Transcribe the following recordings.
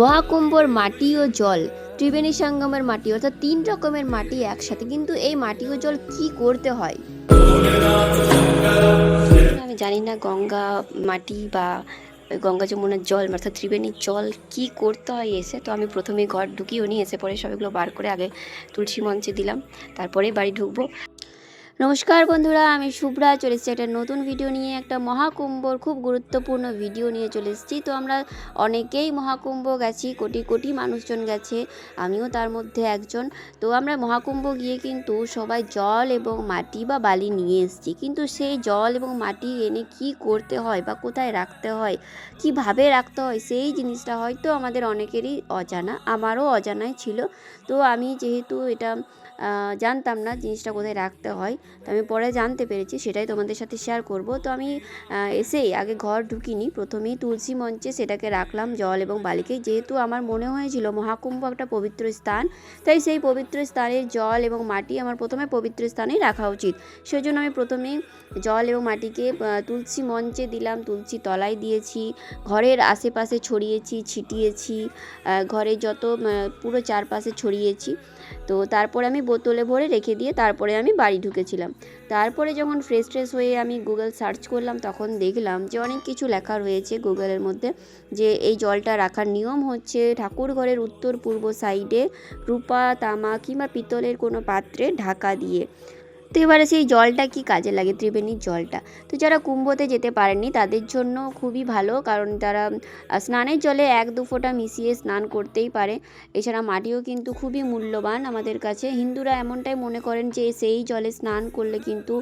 মহাকুম্ভর মাটি ও জল, ত্রিবেণী সঙ্গমের মাটি, অর্থাৎ তিন রকমের মাটি একসাথে। কিন্তু এই মাটি ও জল কি করতে হয়? আমি জানি না গঙ্গা মাটি বা গঙ্গা যমুনার জল, অর্থাৎ ত্রিবেণীর জল কি করতে হয় এসে। তো আমি প্রথমে ঘর ঢুকিও নিয়ে এসে পরে সবগুলো বার করে আগে তুলসী মঞ্চে দিলাম তারপরে বাড়ি ঢুকবো। নমস্কার বন্ধুরা, আমি শুভ্রা। চলে এসেছি একটা নতুন ভিডিও নিয়ে, একটা মহাকুম্ভর খুব গুরুত্বপূর্ণ ভিডিও নিয়ে চলে এসেছি। তো আমরা অনেকেই মহাকুম্ভ গেছি, কোটি কোটি মানুষজন গেছে, আমিও তার মধ্যে একজন। তো আমরা মহাকুম্ভ গিয়ে কিন্তু সবাই জল এবং মাটি বা বালি নিয়ে এসেছি। কিন্তু সেই জল এবং মাটি এনে কি করতে হয় বা কোথায় রাখতে হয়, কীভাবে রাখতে হয়, সেই জিনিসটা হয়তো আমাদের অনেকেরই অজানা, আমারও অজানাই ছিল। তো আমি যেহেতু এটা জানতাম না জিনিসটা কোথায় রাখতে হয় তো আমি পরে জানতে পেরেছি, সেটাই তোমাদের সাথে শেয়ার করব। তো আমি এসেই আগে ঘর ঢুকিনি, প্রথমেই তুলসী মঞ্চে সেটাকে রাখলাম জল এবং বালিকে। যেহেতু আমার মনে হয়েছিল মহাকুম্ভ একটা পবিত্র স্থান, তাই সেই পবিত্র স্থানের জল এবং মাটি আমার প্রথমে পবিত্র স্থানেই রাখা উচিত। সেই জন্য আমি প্রথমেই জল এবং মাটিকে তুলসী মঞ্চে দিলাম, তুলসী তলায় দিয়েছি, ঘরের আশেপাশে ছড়িয়েছি, ছিটিয়েছি ঘরের যত পুরো চারপাশে ছড়িয়েছি। তো তারপরে আমি বোতলে ভরে রেখে দিয়ে তারপরে আমি বাড়ি ঢুকেছিলাম। তারপরে যখন ফ্রেশ ট্রেশ হয়ে আমি গুগল সার্চ করলাম, তখন দেখলাম যে অনেক কিছু লেখা রয়েছে গুগলের মধ্যে। যে এই জলটা রাখার নিয়ম হচ্ছে ঠাকুর ঘরের উত্তর পূর্ব সাইডে রূপা, তামা কিংবা পিতলের কোনো পাত্রে ঢাকা দিয়ে। তো এবারে সেই জলটা কি কাজে লাগে? ত্রিবেণীর জলটা। তো যারা কুম্ভতে যেতে পারেননি, তাদের জন্য খুবই ভালো, কারণ তারা স্নানের জলে এক দু ফোঁটা মিশিয়ে স্নান করতেই পারে। এছাড়া মাটিও কিন্তু খুবই মূল্যবান আমাদের কাছে। হিন্দুরা এমনটাই মনে করেন যে, সেই জলে স্নান করলে কিন্তু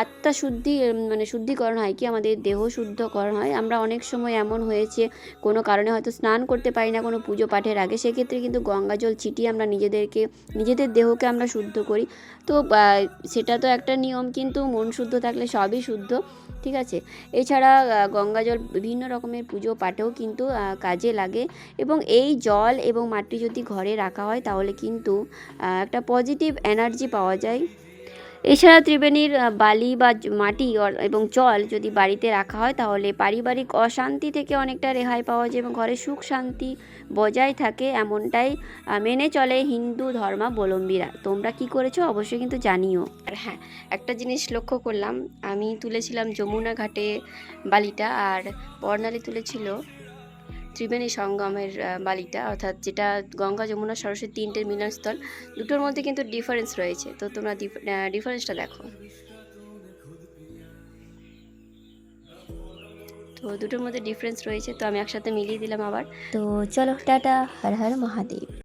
আত্মা শুদ্ধি মানে শুদ্ধিকরণ হয় কি? আমাদের দেহ শুদ্ধকরণ হয়। আমরা অনেক সময় এমন হয়েছে, কোনো কারণে হয়তো স্নান করতে পারি না কোনো পুজো পাঠের আগে। সেক্ষেত্রে কিন্তু গঙ্গা জল ছিটিয়ে আমরা নিজেদেরকে, নিজেদের দেহকে আমরা শুদ্ধ করি। তো সেটা তো একটা নিয়ম, কিন্তু মন শুদ্ধ থাকলে সবই শুদ্ধ, ঠিক আছে? এছাড়া গঙ্গা জল বিভিন্ন রকমের পুজো পাঠেও কিন্তু কাজে লাগে এবং এই জল এবং মাটি যদি ঘরে রাখা হয়, তাহলে কিন্তু একটা পজিটিভ এনার্জি পাওয়া যায়। এছাড়া ত্রিবেণীর বালি বা মাটি এবং জল যদি বাড়িতে রাখা হয়, তাহলে পারিবারিক অশান্তি থেকে অনেকটা রেহাই পাওয়া যায় এবং ঘরে সুখ শান্তি বজায় থাকে এমনটাই মেনে চলে হিন্দু ধর্মাবলম্বীরা। তোমরা কি করেছ অবশ্যই কিন্তু জানিও। আর হ্যাঁ একটা জিনিস লক্ষ্য করলাম। আমি তুলেছিলাম যমুনা ঘাটে বালিটা আর বর্ণালী তুলেছিল ত্রিবেণী সঙ্গমের বালিটা, অর্থাৎ যেটা গঙ্গা, যমুনা, সরস্বতী তিনটের মিলনস্থল, দুটোর মধ্যে কিন্তু ডিফারেন্স রয়েছে। তো তোমরা ডিফারেন্সটা দেখো। তো দুটোর মধ্যে ডিফারেন্স রয়েছে, তো আমি একসাথে মিলিয়ে দিলাম আবার। তো চলো, টাটা, হর হর মহাদেব।